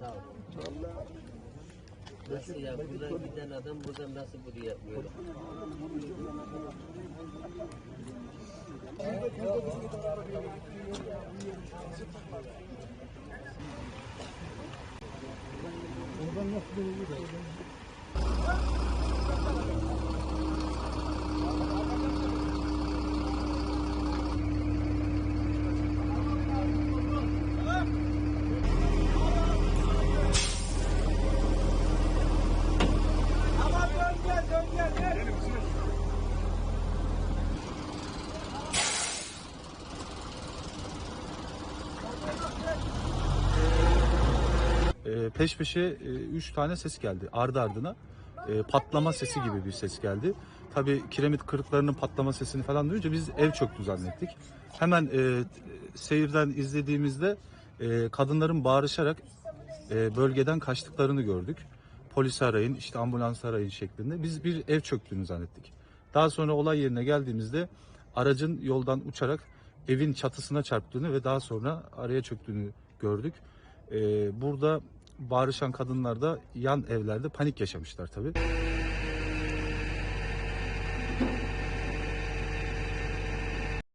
Sağ ol. Vallahi nasıl ya şey buradan giden adam buradan nasıl buraya yapmıyor? Buradan nasıl buraya gidiyor? Peş peşe 3 tane ses geldi ardı ardına. E, patlama sesi gibi bir ses geldi. Tabii kiremit kırıklarının patlama sesini falan duyunca biz ev çöktü zannettik. Hemen e, seyirden izlediğimizde e, kadınların bağırışarak e, bölgeden kaçtıklarını gördük. Polisi arayın, işte ambulans arayın şeklinde. Biz bir ev çöktüğünü zannettik. Daha sonra olay yerine geldiğimizde aracın yoldan uçarak evin çatısına çarptığını ve daha sonra araya çöktüğünü gördük. E, burada bağırışan kadınlar da yan evlerde panik yaşamışlar tabii.